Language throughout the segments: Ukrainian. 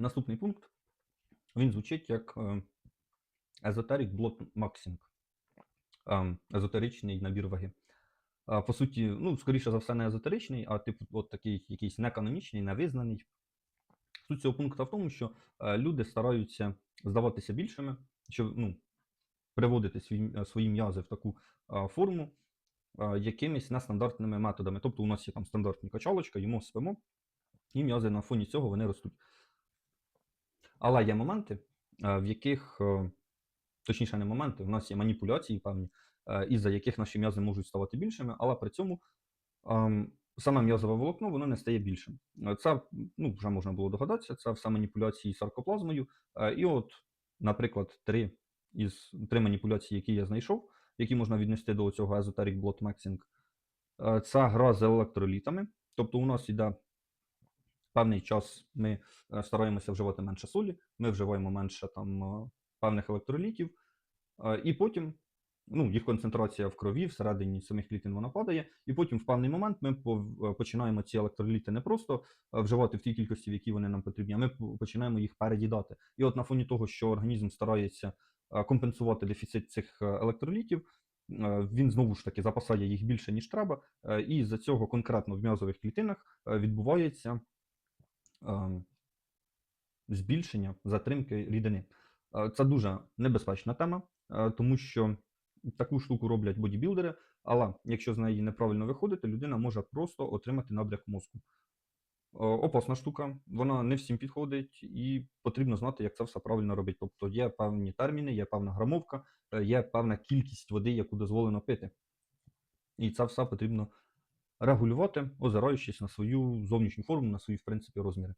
Наступний пункт він звучить як е, Esoteric Blood Maxing. Езотеричний набір ваги. По суті, ну, скоріше за все, не езотеричний, а типу от такий якийсь неканонічний, невизнаний. Суть цього пункту в тому, що е, люди стараються здаватися більшими, що ну, приводити свої, е, свої м'язи в таку е, форму е, якимись нестандартними методами. Тобто у нас є там стандартні качалочка, їмо спимо, і м'язи на фоні цього вони ростуть. Але є моменти, е, в яких, е, точніше, не моменти, у нас є маніпуляції певні, е, із-за яких наші м'язи можуть ставати більшими, але при цьому ем, саме м'язове волокно воно не стає більшим. Це ну, вже можна було догадатися, це все маніпуляції саркоплазмою. Е, І от, наприклад, три із три маніпуляції, які я знайшов, які можна віднести до цього Esoteric Blood Maxing, це гра з електролітами. Тобто у нас йде певний час, ми е, стараємося вживати менше солі, ми вживаємо менше там е, певних електролітів, е, і потім ну, їх концентрація в крові всередині самих клітин вона падає, і потім в певний момент ми починаємо ці електроліти не просто вживати в тій кількості, в якій вони нам потрібні, а ми починаємо їх переїдати. І от на фоні того, що організм старається компенсувати дефіцит цих електролітів, він знову ж таки запасає їх більше, ніж треба, і з-за цього конкретно в м'язових клітинах відбувається збільшення затримки рідини. Е, Це дуже небезпечна тема, е, тому що таку штуку роблять бодібілдери, але якщо з неї неправильно виходити, людина може просто отримати набряк мозку. Е, Опасна штука, вона не всім підходить, і потрібно знати, як це все правильно робити. Тобто є певні терміни, є певна грамовка, є певна кількість води, яку дозволено пити. І це все потрібно регулювати, озираючись на свою зовнішню форму, на свої, в принципі, розміри.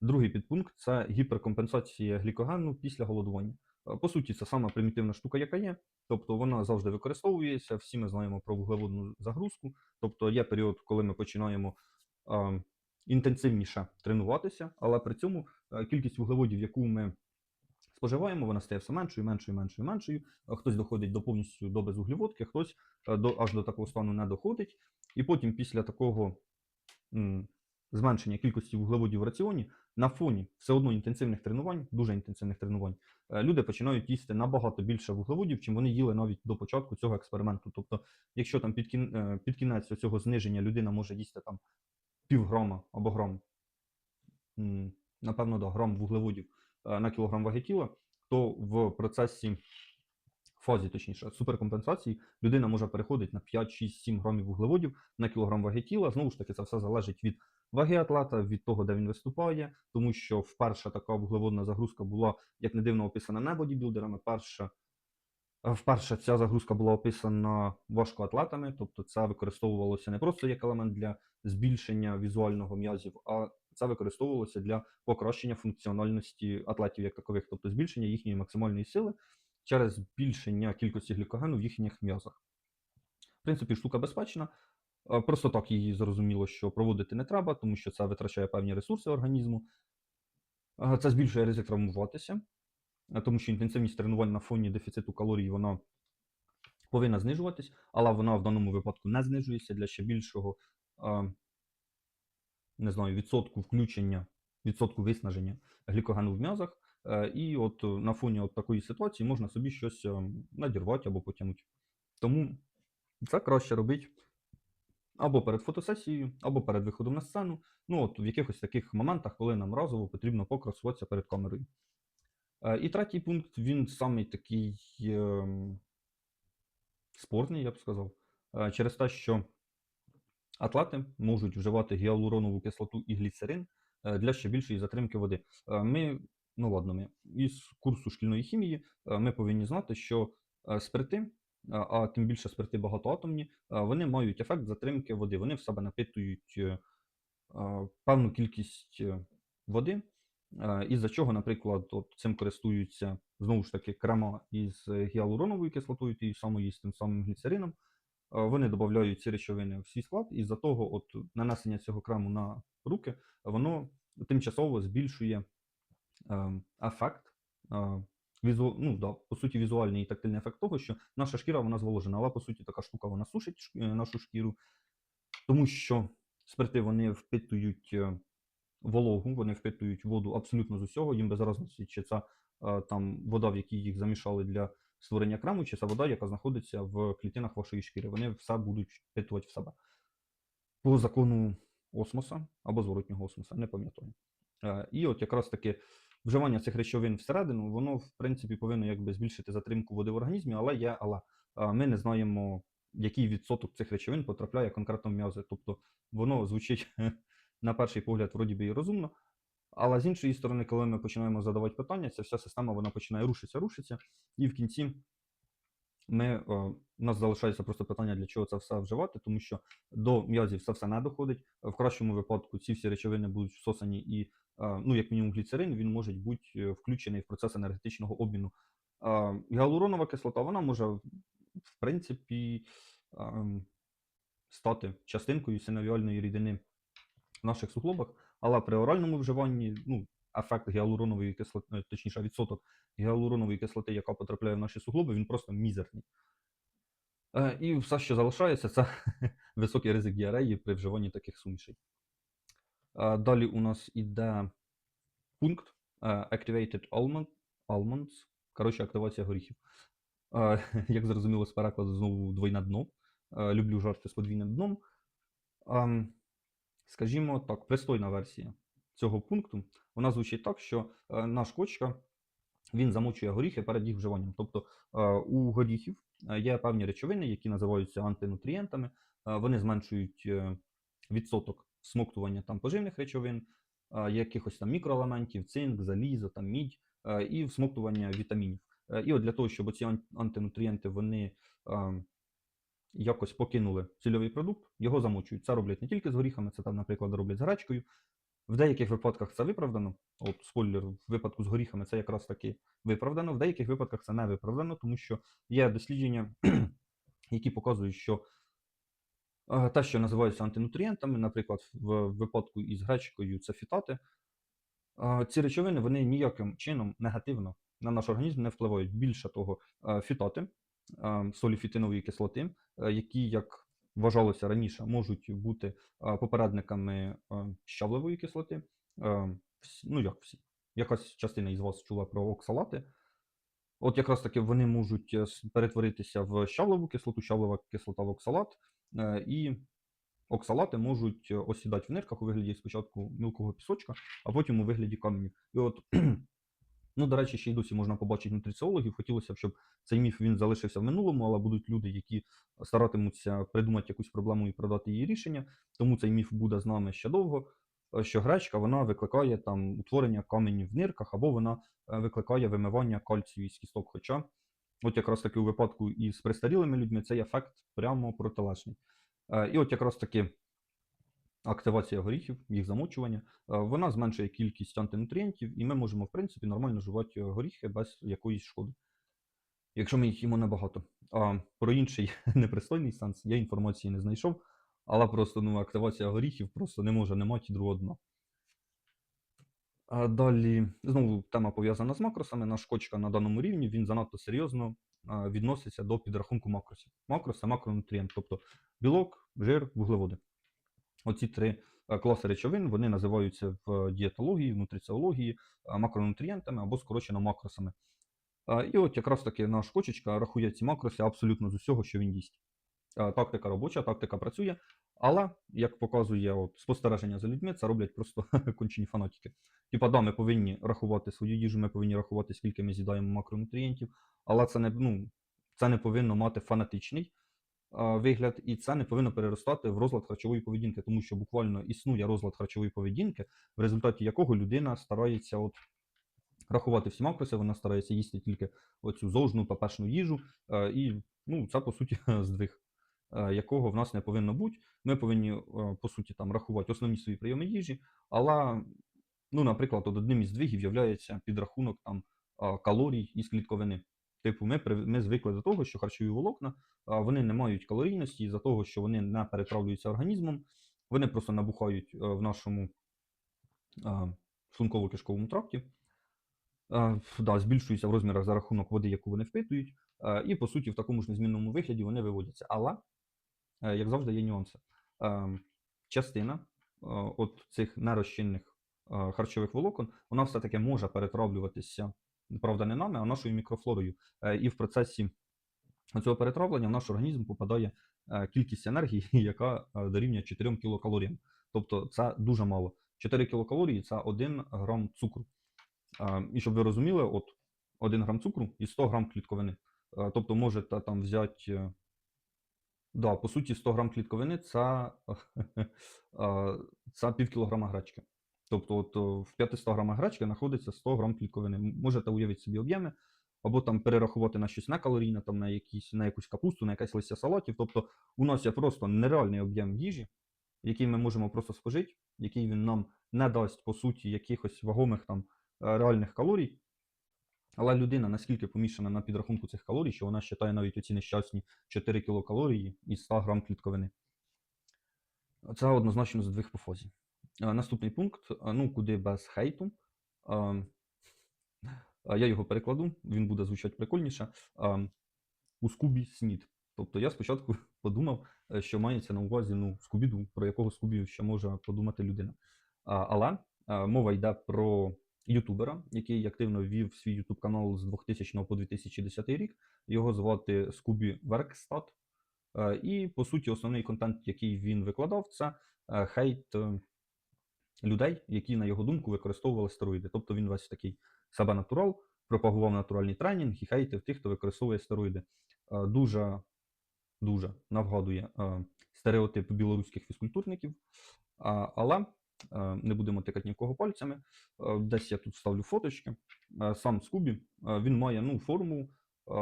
Другий підпункт це гіперкомпенсація глікогену після голодування. Е, По суті, це сама примітивна штука, яка є. Тобто вона завжди використовується. Всі ми знаємо про вуглеводну загрузку. Тобто є період, коли ми починаємо е, інтенсивніше тренуватися, але при цьому е, кількість вуглеводів, яку ми споживаємо, вона стає все меншою, меншою, меншою, меншою. Е, Хтось доходить до повністю до безвуглеводки, хтось е, до, аж до такого стану не доходить. І потім після такого м, зменшення кількості вуглеводів в раціоні на фоні все одно інтенсивних тренувань, дуже інтенсивних тренувань, е, люди починають їсти набагато більше вуглеводів, чим вони їли навіть до початку цього експерименту. Тобто, якщо там під, кін, під кінець цього зниження людина може їсти там півграма або грам, напевно, да, грам вуглеводів на кілограм ваги тіла, то в процесі фазі, точніше, суперкомпенсації, людина може переходити на 5, 6, 7 грамів вуглеводів на кілограм ваги тіла. Знову ж таки, це все залежить від ваги атлета, від того, де він виступає, тому що вперше така вуглеводна загрузка була, як не дивно, описана не бодібілдерами. Перша, е, вперше ця загрузка була описана важкоатлетами, тобто це використовувалося не просто як елемент для збільшення візуального м'язів, а це використовувалося для покращення функціональності атлетів як такових, тобто збільшення їхньої максимальної сили через збільшення кількості глікогену в їхніх м'язах. В принципі, штука безпечна. Е, Просто так її зрозуміло, що проводити не треба, тому що це витрачає певні ресурси організму. Е, Це збільшує ризик травмуватися, е, тому що інтенсивність тренувань на фоні дефіциту калорій вона повинна знижуватись, але вона в даному випадку не знижується для ще більшого не знаю, відсотку включення, відсотку виснаження глікогену в м'язах. Е, І от е, на фоні от такої ситуації можна собі щось е, надірвати або потягнути. Тому це краще робити або перед фотосесією, або перед виходом на сцену. Ну, от в якихось таких моментах, коли нам разово потрібно покрасуватися перед камерою. І третій пункт, він самий такий ем, спорний, я б сказав, через те, що атлети можуть вживати гіалуронову кислоту і гліцерин е, для ще більшої затримки води. Е, Ми, ну ладно, ми із курсу шкільної хімії е, ми повинні знати, що спирти, а тим більше спирти багатоатомні, вони мають ефект затримки води. Вони в себе напитують певну кількість води, із-за чого, наприклад, от цим користуються знову ж таки крема із гіалуроновою кислотою, тією самою з тим самим гліцерином. Е, Вони додають ці речовини в свій склад, і за того, от нанесення цього крему на руки, воно тимчасово збільшує е, ефект. Е, візу, ну, да, по суті, візуальний і тактильний ефект того, що наша шкіра вона зволожена, але по суті така штука вона сушить ш- е, нашу шкіру, тому що спирти вони впитують вологу, вони впитують воду абсолютно з усього, їм без разниці, чи це там вода, в якій їх замішали для створення крему, чи вода, яка знаходиться в клітинах вашої шкіри. Вони все будуть впитувати в себе. По закону осмоса або зворотнього осмоса, не пам'ятаю. Е, І от якраз таки вживання цих речовин всередину, воно, в принципі, повинно якби збільшити затримку води в організмі, але є але. Е, Ми не знаємо, який відсоток цих речовин потрапляє конкретно в м'язи. Тобто воно звучить на перший погляд вроді би і розумно. Але з іншої сторони, коли ми починаємо задавати питання, ця вся система вона починає рушитися, рушитися, і в кінці ми, е, у нас залишається просто питання, для чого це все вживати, тому що до м'язів це все не доходить. В кращому випадку ці всі речовини будуть всосані і, е, ну, як мінімум, гліцерин, він може бути е, включений в процес енергетичного обміну. Е, Гіалуронова кислота, вона може, в принципі, ем, стати частинкою синовіальної рідини в наших суглобах, але при оральному вживанні, ну, ефект гіалуронової кислоти, точніше, відсоток гіалуронової кислоти, яка потрапляє в наші суглоби, він просто мізерний. Е, І все, що залишається, це високий ризик діареї при вживанні таких сумішей. Е, Далі у нас іде пункт е, Activated almond, Almonds, коротше, активація горіхів. Е, Як зрозуміло, з перекладу знову двойне дно. Е, Люблю жарти з подвійним дном. Ем, Скажімо так, пристойна версія цього пункту. Вона звучить так, що е, наш кочка він замочує горіхи перед їх вживанням. Тобто е, у горіхів е, є певні речовини, які називаються антинутрієнтами. Вони зменшують відсоток смоктування там поживних речовин, якихось там мікроелементів, цинк, залізо, там мідь і всмоктування вітамінів. І от для того, щоб ці антинутрієнти вони е, якось покинули цільовий продукт, його замочують. Це роблять не тільки з горіхами, це там, наприклад, роблять з гречкою. В деяких випадках це виправдано. От спойлер, в випадку з горіхами це якраз таки виправдано. В деяких випадках це не виправдано, тому що є дослідження, які показують, що е, те, що називається антинутрієнтами, наприклад, в випадку із гречкою це фітати, е, ці речовини вони ніяким чином негативно на наш організм не впливають. Більше того, е, фітати, солі фітинової кислоти, е, які, як вважалося раніше, можуть бути попередниками щавлевої кислоти. Ну, як всі. Якась частина із вас чула про оксалати. От якраз таки вони можуть е, перетворитися в щавлеву кислоту, щавлева кислота в оксалат, е, і оксалати можуть осідати в нирках у вигляді спочатку мілкого пісочка, а потім у вигляді каменів. І от, ну, до речі, ще й досі можна побачити нутриціологів. Хотілося б, щоб цей міф він залишився в минулому, але будуть люди, які старатимуться придумати якусь проблему і продати її рішення. Тому цей міф буде з нами ще довго. е, Що гречка вона викликає там утворення каменів в нирках, або вона е, викликає вимивання кальцію із кісток. Хоча, от якраз таки у випадку із пристарілими людьми цей ефект прямо протилежний. Е, І от якраз таки активація горіхів, їх замочування, е, вона зменшує кількість антинутрієнтів, і ми можемо, в принципі, нормально жувати горіхи без якоїсь шкоди. Якщо ми їх їмо небагато. А про інший непристойний сенс я інформації не знайшов, але просто ну, активація горіхів просто не може не мати другого дна. Далі, знову тема пов'язана з макросами. Наш кочка на даному рівні він занадто серйозно відноситься до підрахунку макросів. Макрос це макронутрієнт, тобто білок, жир, вуглеводи. Оці три е, класи речовин вони називаються в дієтології, в нутриціології е, макронутрієнтами або скорочено макросами. Е, І от якраз таки наш кочечка рахує ці макроси абсолютно з усього, що він їсть. Тактика робоча, тактика працює, але, як показує от, спостереження за людьми, це роблять просто кончені фанатики. Типа, да, ми повинні рахувати свою їжу, ми повинні рахувати, скільки ми з'їдаємо макронутрієнтів, але це не, ну, це не повинно мати фанатичний вигляд, і це не повинно переростати в розлад харчової поведінки, тому що буквально існує розлад харчової поведінки, в результаті якого людина старається от рахувати всі макроси, вона старається їсти тільки оцю зожну папешну їжу, е, і ну, це по суті здвиг, е, якого в нас не повинно бути. Ми повинні, е, по суті, там рахувати основні свої прийоми їжі, але, ну, наприклад, одним із здвигів є підрахунок там калорій із клітковини. Типу, ми, ми звикли до того, що харчові волокна вони не мають калорійності із-за того, що вони не перетравлюються організмом, вони просто набухають е, в нашому шлунково-кишковому тракті, а, да, збільшуються в розмірах за рахунок води, яку вони впитують, і по суті в такому ж незмінному вигляді вони виводяться. Але, е, як завжди, є нюанси. Ем, Частина е, от цих нерозчинних е, харчових волокон, вона все-таки може перетравлюватися, правда, не нами, а нашою мікрофлорою. Е, І в процесі цього перетравлення в наш організм попадає е, кількість енергії, яка е, дорівнює 4 кілокалоріям. Тобто це дуже мало. 4 кілокалорії це 1 грам цукру. І щоб ви розуміли, от 1 грам цукру і 100 грам клітковини. Тобто можете там взяти. Да, по суті, 100 грам клітковини це, це пів кілограма гречки. Тобто, от, в 500 грамах гречки знаходиться 100 грам клітковини. Можете уявити собі об'єми, або там перерахувати на щось некалорійне, там на, якісь, на якусь капусту, на якесь листя салатів. Тобто, у нас є просто нереальний об'єм їжі, який ми можемо просто спожити, який він нам не дасть, по суті, якихось вагомих там е, реальних калорій. Але людина наскільки помішана на підрахунку цих калорій, що вона вважає навіть оці нещасні 4 кілокалорії із 100 грам клітковини. Це однозначно з двох пофозі. Наступний пункт, ну, куди без хейту. Я його перекладу, він буде звучати прикольніше. У Скубі снід. Тобто я спочатку подумав, е, що мається на увазі ну, Скубіду, про якого Скубі ще може подумати людина. Але мова йде про ютубера, який активно вів свій ютуб канал з 2000 по 2010 рік. Його звати Скубі Веркстат. Е, І по суті, основний контент, який він викладав, це е, хейт людей, які, на його думку, використовували стероїди. Тобто він весь такий себе натурал, пропагував натуральний тренінг і хейтив тих, хто використовує стероїди. Е, Дуже, дуже навгадує е, стереотип білоруських фізкультурників. Але е, не будемо тикати нікого пальцями. Е, Десь я тут ставлю фоточки. Сам Скубі він має ну, форму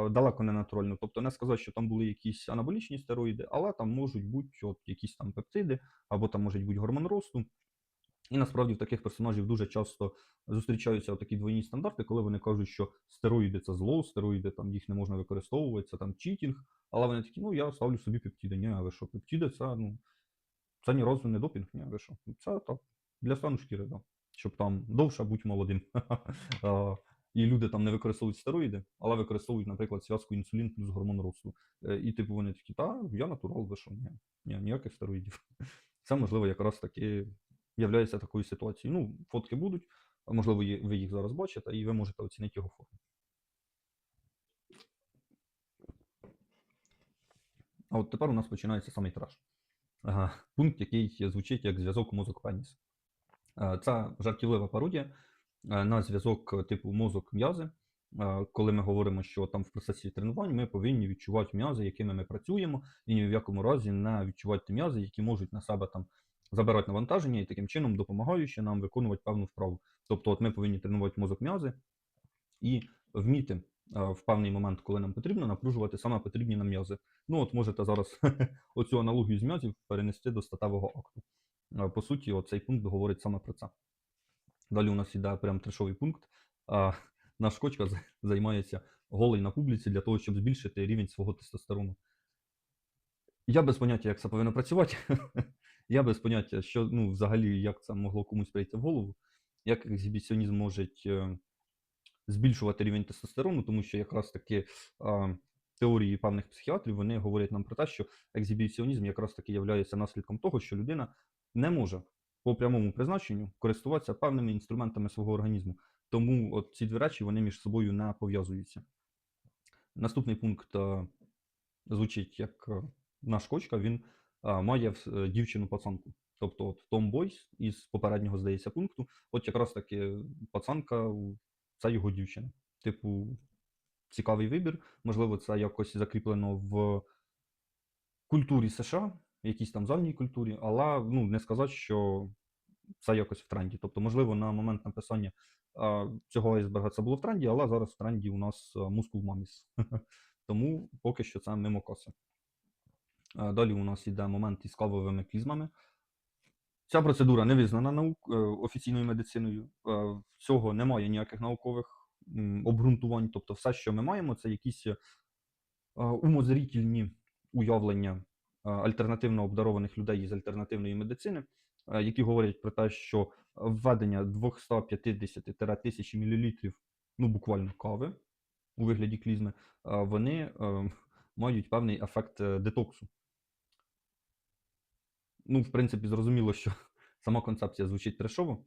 далеко не натуральну. Тобто не сказати, що там були якісь анаболічні стероїди, але там можуть бути от, якісь там пептиди, або там можуть бути гормон росту. І насправді в таких персонажів дуже часто зустрічаються такі двойні стандарти, коли вони кажуть, що стероїди це зло, стероїди там їх не можна використовувати, це там читінг. Але вони такі, ну я ставлю собі пептиди. Ні, а ви що, пептиди це ну це ні разу не допінг, ні, ви що? Це так, для стану шкіри, да. щоб там довше бути молодим. І люди там не використовують стероїди, але використовують, наприклад, зв'язку інсулін плюс гормон росту. Е, І типу вони такі, та я натурал, ви що, ні, ні, ніяких стероїдів. Це можливо якраз таки являється такою ситуацією. Ну, фотки будуть, можливо, ви їх зараз бачите, і ви можете оцінити його форму. А от тепер у нас починається самий. Ага, Пункт, який звучить як зв'язок мозок-пеніс. Е, Це жартівлива пародія на зв'язок е, типу мозок-м'язи. Коли ми говоримо, що там в процесі тренувань ми повинні відчувати м'язи, якими ми працюємо, і ні в якому разі не відчувати м'язи, які можуть на себе там забирати навантаження і таким чином допомагаючи нам виконувати певну вправу. Тобто, от ми повинні тренувати мозок м'язи і вміти е, в певний момент, коли нам потрібно, напружувати саме потрібні нам м'язи. Ну, от можете зараз оцю аналогію з м'язів перенести до статевого акту. Е, По суті, оцей пункт говорить саме про це. Далі у нас іде прям трешовий пункт. А, Наш кочка займається голий на публіці для того, щоб збільшити рівень свого тестостерону. Я без поняття, як це повинно працювати. Я без поняття, що ну, взагалі, як це могло комусь прийти в голову, як ексгібіціонізм може е, збільшувати рівень тестостерону, тому що якраз таки а, теорії певних психіатрів вони говорять нам про те, що ексгібіціонізм якраз таки є наслідком того, що людина не може по прямому призначенню користуватися певними інструментами свого організму. Тому от ці дві речі вони між собою не пов'язуються. Наступний пункт е, звучить як е, наш кочка, він має е, дівчину-пацанку. Тобто от Том Бойс із попереднього, здається, пункту, от якраз таки пацанка це його дівчина. Типу, цікавий вибір. Можливо, це якось закріплено в культурі США, якійсь там загальній культурі, але ну, не сказати, що це якось в тренді. Тобто, можливо, на момент написання цього айсберга це було в тренді, але зараз в тренді у нас мускул маміс. Тому поки що це мимо коси. Далі у нас йде момент із кавовими клізмами. Ця процедура не визнана наук, е, офіційною медициною. Е, Цього немає ніяких наукових обґрунтувань. Тобто, все, що ми маємо, це якісь е, умозрітельні уявлення е, альтернативно обдарованих людей із альтернативної медицини, е, які говорять про те, що введення 250-1000 мл, ну буквально кави у вигляді клізми, е, вони е, мають певний ефект е, детоксу. Ну, в принципі, зрозуміло, що сама концепція звучить трешово,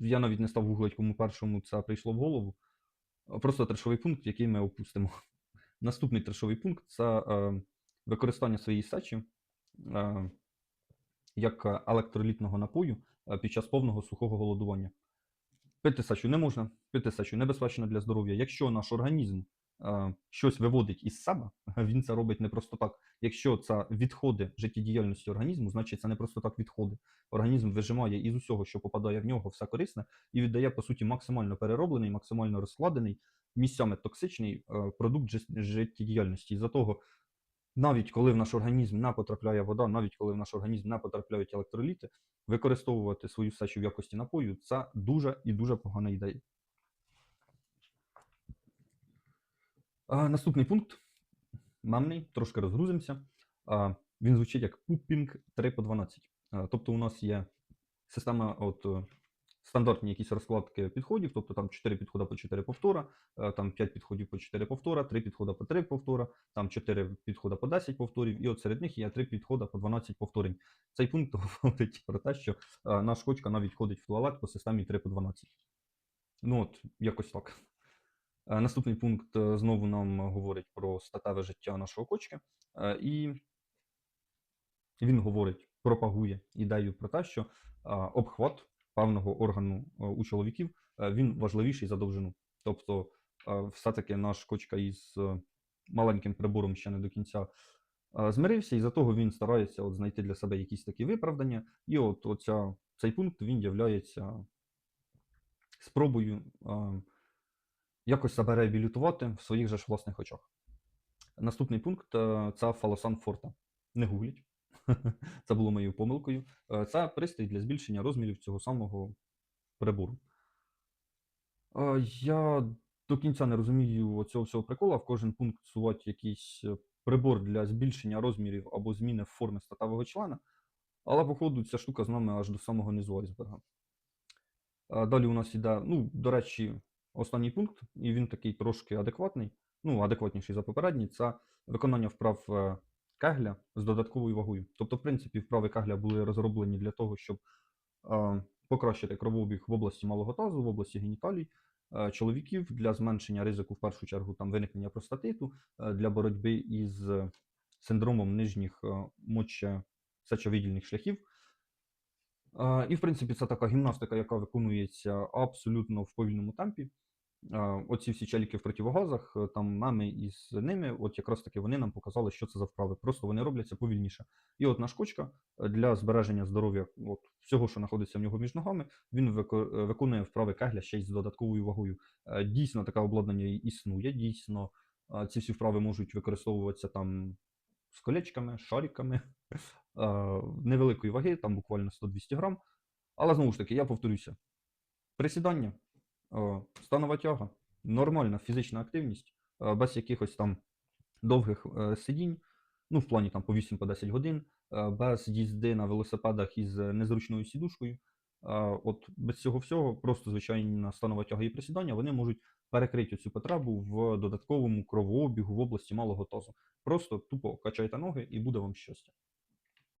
Я навіть не став гуглити, кому першому це прийшло в голову. Просто трешовий пункт, який ми опустимо. Наступний трешовий пункт це е, використання своєї сечі е, як електролітного напою е, під час повного сухого голодування. Пити сечу не можна, пити сечу небезпечно для здоров'я. Якщо наш організм щось виводить із себе, він це робить не просто так. Якщо це відходи життєдіяльності організму, значить це не просто так відходи. Організм вижимає із усього, що попадає в нього, все корисне, і віддає, по суті, максимально перероблений, максимально розкладений, місцями токсичний е, продукт життєдіяльності. Із-за того, навіть коли в наш організм не потрапляє вода, навіть коли в наш організм не потрапляють електроліти, використовувати свою сечу в якості напою це дуже і дуже погана ідея. Наступний пункт. Мемний, трошки розгрузимося. Він звучить як пупінг 3 по 12. А, тобто у нас є система от, е, стандартні якісь розкладки підходів, тобто там 4 підходи по 4 повтора, е, там 5 підходів по 4 повтора, 3 підходи по 3 повтора, там 4 підходи по 10 повторів, і от серед них є 3 підходи по 12 повторень. Цей пункт говорить про те, що е, наш кочка навіть ходить в туалет по системі 3 по 12. Ну от, якось так. Е, Наступний пункт е, знову нам говорить про статеве життя нашого кочки. Е, І він говорить, пропагує ідею про те, що обхват певного органу у чоловіків він важливіший за довжину. Тобто, все-таки наш кочка із маленьким прибором ще не до кінця змирився, і за того він старається от знайти для себе якісь такі виправдання. І от оця, цей пункт він являється спробою якось себе реабілітувати в своїх же ж власних очах. Наступний пункт е, це фалосан форта. Не гугліть. Це було моєю помилкою. Е, Це пристрій для збільшення розмірів цього самого прибору. Е, Я до кінця не розумію цього всього прикола. В кожен пункт сувати якийсь прибор для збільшення розмірів або зміни форми статевого члена. Але, походу, ця штука з нами аж до самого низу айсберга. Далі у нас іде, ну, до речі, останній пункт, і він такий трошки адекватний, ну, адекватніший за попередній, це виконання вправ е, кегля з додатковою вагою. Тобто, в принципі, вправи кегля були розроблені для того, щоб е, покращити кровообіг в області малого тазу, в області геніталій е, чоловіків для зменшення ризику, в першу чергу, там, виникнення простатиту, для боротьби із синдромом нижніх моче-сечовидільних шляхів. І, в принципі, це така гімнастика, яка виконується абсолютно в повільному темпі. Оці всі челіки в противогазах, е, там меми із ними, от якраз таки вони нам показали, що це за вправи. Просто вони робляться повільніше. І от наш кочка е, для збереження здоров'я от, всього, що знаходиться в нього між ногами, він е, виконує вправи кегля ще й з додатковою вагою. Дійсно, таке обладнання існує. Дійсно, ці всі вправи можуть використовуватися там з колечками, шариками невеликої ваги, там буквально 100-200 грам. Але знову ж таки, я повторюся: присідання, станова тяга, нормальна фізична активність, е, без якихось там довгих е, сидінь, ну, в плані там по 8-10 годин, е, без їзди на велосипедах із незручною сідушкою. От без цього всього, просто звичайна станова тяга і присідання, вони можуть перекрити цю потребу в додатковому кровообігу в області малого тазу. Просто тупо качайте ноги і буде вам щастя.